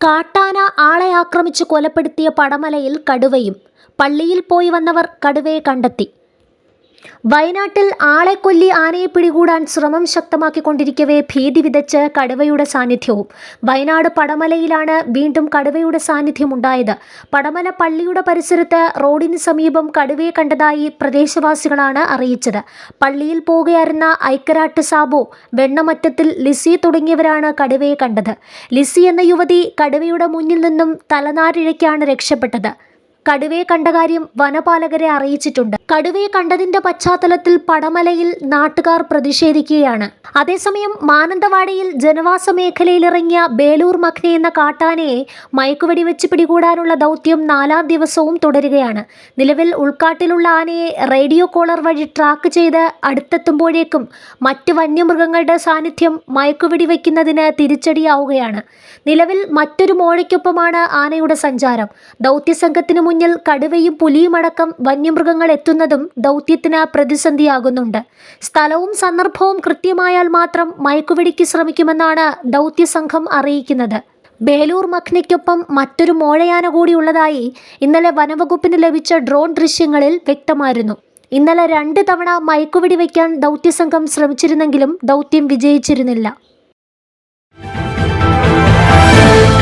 കാട്ടാന ആളെ ആക്രമിച്ച് കൊലപ്പെടുത്തിയ പടമലയിൽ കടുവയും പള്ളിയിൽ പോയി വന്നവർ കടുവയെ കണ്ടെത്തി വയനാട്ടിൽ ആളെ കൊല്ലി ആനയെ പിടികൂടാൻ ശ്രമം ശക്തമാക്കിക്കൊണ്ടിരിക്കവേ ഭീതി വിതച്ച് കടുവയുടെ സാന്നിധ്യവും. വയനാട് പടമലയിലാണ് വീണ്ടും കടുവയുടെ സാന്നിധ്യം ഉണ്ടായത് പടമല പള്ളിയുടെ പരിസരത്ത് റോഡിന് സമീപം കടുവയെ കണ്ടതായി പ്രദേശവാസികളാണ് അറിയിച്ചത്. പള്ളിയിൽ പോകുകയായിരുന്ന ഐക്കരാട്ട് സാബു വെണ്ണമറ്റത്തിൽ ലിസി തുടങ്ങിയവരാണ് കടുവയെ കണ്ടത്. ലിസി എന്ന യുവതി കടുവയുടെ മുന്നിൽ നിന്നും തലനാരിഴയ്ക്കാണ് രക്ഷപ്പെട്ടത്. കടുവയെ കണ്ട കാര്യം വനപാലകരെ അറിയിച്ചിട്ടുണ്ട്. കടുവയെ കണ്ടതിന്റെ പശ്ചാത്തലത്തിൽ പടമലയിൽ നാട്ടുകാർ പ്രതിഷേധിക്കുകയാണ്. അതേസമയം മാനന്തവാടിയിൽ ജനവാസ മേഖലയിലിറങ്ങിയ ബേലൂർ മഖ്നെ എന്ന കാട്ടാനയെ മയക്കുവെടി വെച്ച് പിടികൂടാനുള്ള ദൗത്യം നാലാം ദിവസവും തുടരുകയാണ്. നിലവിൽ ഉൾക്കാട്ടിലുള്ള ആനയെ റേഡിയോ കോളർ വഴി ട്രാക്ക് ചെയ്ത് അടുത്തെത്തുമ്പോഴേക്കും മറ്റ് വന്യമൃഗങ്ങളുടെ സാന്നിധ്യം മയക്കുവെടി വയ്ക്കുന്നതിന് തിരിച്ചടിയാവുകയാണ്. നിലവിൽ മറ്റൊരു മോഴയ്ക്കൊപ്പമാണ് ആനയുടെ സഞ്ചാരം. ദൗത്യസംഘത്തിന് മുന്നിൽ കടുവയും പുലിയുമടക്കം വന്യമൃഗങ്ങൾ എത്തുന്നതും ദൗത്യത്തിന് പ്രതിസന്ധിയാകുന്നുണ്ട്. സ്ഥലവും സന്ദർഭവും കൃത്യമായാൽ മാത്രം മയക്കുവെടിക്ക് ശ്രമിക്കുമെന്നാണ് ദൗത്യസംഘം അറിയിക്കുന്നത്. ബേലൂർ മഖ്നയ്ക്കൊപ്പം മറ്റൊരു മോഴയാന കൂടിയുള്ളതായി ഇന്നലെ വനവകുപ്പിന് ലഭിച്ച ഡ്രോൺ ദൃശ്യങ്ങളിൽ വ്യക്തമായിരുന്നു. ഇന്നലെ രണ്ട് തവണ മയക്കുവെടി വയ്ക്കാൻ ദൗത്യസംഘം ശ്രമിച്ചിരുന്നെങ്കിലും ദൗത്യം വിജയിച്ചിരുന്നില്ല.